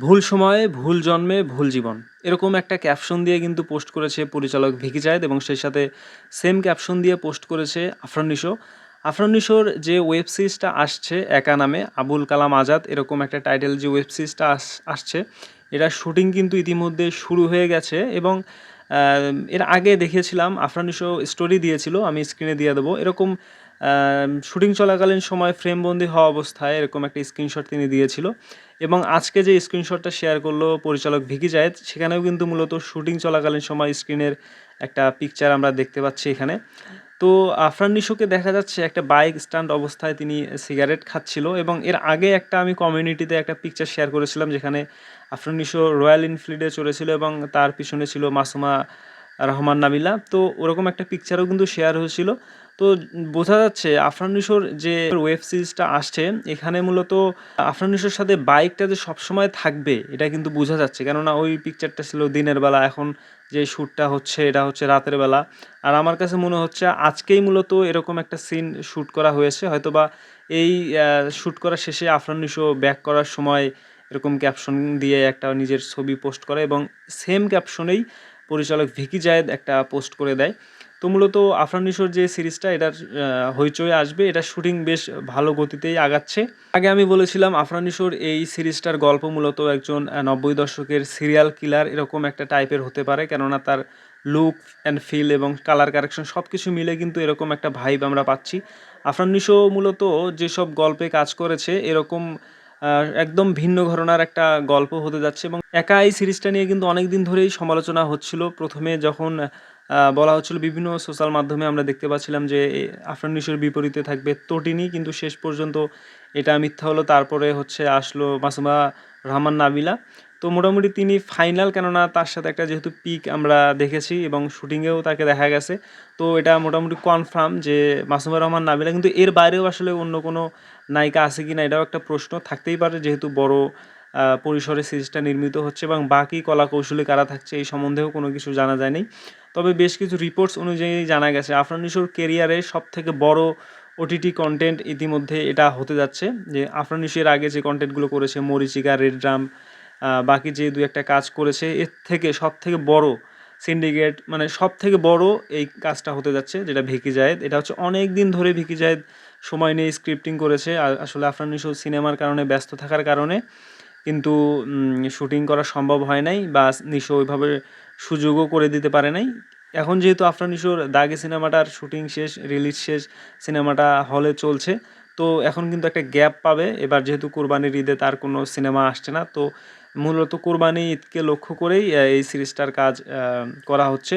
ভুল সময়ে, ভুল জন্মে, ভুল জীবন। এরকম একটা ক্যাপশন দিয়ে কিন্তু পোস্ট করেছে পরিচালক ভিকি জায়েদ এবং সেই সাথে সেম ক্যাপশন দিয়ে পোস্ট করেছে আফরান নিশো। আফরান নিশোর যে ওয়েব সিরিজটা আসছে একা নামে, আবুল কালাম আজাদ, এরকম একটা টাইটেল যে ওয়েব সিরিজটা আস- আসছে এটার শুটিং কিন্তু ইতিমধ্যে শুরু হয়ে গেছে এবং এর আগে দেখেছিলাম আফরান নিশো স্টোরি দিয়েছিল, আমি স্ক্রিনে দিয়ে দেবো। এরকম শুটিং চলাকালীন সময় ফ্রেমবন্দি হওয়া অবস্থায় এরকম একটা স্ক্রিনশট তিনি দিয়েছিল। এবং আজকে যে স্ক্রিনশটটা শেয়ার করল পরিচালক ভিকি জায়েদ, সেখানেও কিন্তু মূলত শুটিং চলাকালীন সময় স্ক্রিনের একটা পিকচার আমরা দেখতে পাচ্ছি এখানে। তো আফরান নিশোকে দেখা যাচ্ছে একটা বাইক স্ট্যান্ড অবস্থায় তিনি সিগারেট খাচ্ছিল এবং এর আগে একটা আমি কমিউনিটিতে একটা পিকচার শেয়ার করেছিলাম যেখানে আফরান নিশো রয়্যাল এনফিল্ডে চলেছিল এবং তার পিছনে ছিল মাসুমা রহমান নাবিলা। তো ওরকম একটা পিকচারও কিন্তু শেয়ার হয়েছিল। তো বোঝা যাচ্ছে আফরান নিশোর যে ওয়েব সিরিজটা আসছে, এখানে মূলত আফরান নিশোর সাথে বাইকটা যে সবসময় থাকবে, এটা কিন্তু বোঝা যাচ্ছে। কেননা ওই পিকচারটা ছিল দিনের বেলা, এখন যে শ্যুটটা হচ্ছে, এটা হচ্ছে রাতের বেলা। আর আমার কাছে মনে হচ্ছে আজকেই মূলত এরকম একটা সিন শ্যুট করা হয়েছে। হয়তো বা এই শ্যুট করা শেষে আফরান নিশো ব্যাক করার সময় এরকম ক্যাপশন দিয়ে একটা নিজের ছবি পোস্ট করে এবং সেম ক্যাপশনেই পরিচালক ভিকি জায়েদ একটা পোস্ট করে দেয়। তো মূলত আফরান নিশোর যে সিরিজটা এটার আহ, হইচই আসবে। এটা শুটিং বেশ ভালো গতিতেই আগাচ্ছে। আগে আমি বলেছিলাম আফরান নিশোর এই সিরিজটার গল্প মূলত একজন নব্বই দশকের সিরিয়াল কিলার এরকম একটা টাইপের হতে পারে। কেননা তার লুক অ্যান্ড ফিল এবং কালার কারেকশন সব কিছু মিলে কিন্তু এরকম একটা ভাইব আমরা পাচ্ছি। আফরান নিশো মূলত যেসব গল্পে কাজ করেছে এরকম একদম ভিন্ন ঘটনার একটা গল্প হতে যাচ্ছে এবং একা এই সিরিজটা নিয়ে কিন্তু অনেক দিন ধরেই সমালোচনা হচ্ছিল। প্রথমে যখন বলা হচ্ছিল বিভিন্ন সোশ্যাল মাধ্যমে আমরা দেখতে পাচ্ছিলাম যে এ, আফরান নিশোর বিপরীতে থাকবে তটিনী কিন্তু শেষ পর্যন্ত এটা মিথ্যা হলো। তারপরে হচ্ছে আসলো মাসুমা রহমান নাবিলা। তো মোটামুটি তিনি ফাইনাল কেননা তার সাথে একটা যেহেতু পিক আমরা দেখেছি এবং শুটিংয়েও তাকে দেখা গেছে। তো এটা মোটামুটি কনফার্ম যে মাসুমা রহমান নাবিলা কিন্তু এর বাইরেও আসলে অন্য কোনো নায়িকা আছে কি না এটাও একটা প্রশ্ন। থাকতেই পারে যেহেতু বড় পরিসরে সিরিজটা নির্মিত হচ্ছে এবং বাকি কলা কৌশলী কারা থাকছে এই সম্বন্ধেও কোনো কিছু জানা যায়নি তবে বেশ কিছু রিপোর্টস অনুযায়ী জানা গেছে, আফরান নিশোর কেরিয়ারে সব থেকে বড় ওটিটি কন্টেন্ট ইতিমধ্যে এটা হতে যাচ্ছে, যে আফরান নিশোর আগে যে কন্টেন্টগুলো করেছে, মরিচিকা রেড ড্রাম বাকি যে দু একটা কাজ করেছে, এর থেকে সব থেকে বড় সিন্ডিকেট মানে সব থেকে বড় এই কাজটা হতে যাচ্ছে, যেটা ভিকি জায়েদ। এটা হচ্ছে অনেক দিন ধরে ভিকি জায়েদ সময় নিয়ে স্ক্রিপ্টিং করেছে আসলে আফরান সিনেমার কারণে ব্যস্ত থাকার কারণে কিন্তু শুটিং করা সম্ভব হয় নাই, বা নিশো ওইভাবে সুযোগও করে দিতে পারে নাই। এখন যেহেতু আফরান ইশোর দাগে সিনেমাটার শুটিং শেষ, রিলিজ শেষ, সিনেমাটা হলে চলছে, তো এখন কিন্তু একটা গ্যাপ পাবে। এবার যেহেতু কোরবানির ঈদে তার কোনো সিনেমা আসছে না, তো মূলত কোরবানি ঈদকে লক্ষ্য করেই এই সিরিজটার কাজ করা হচ্ছে।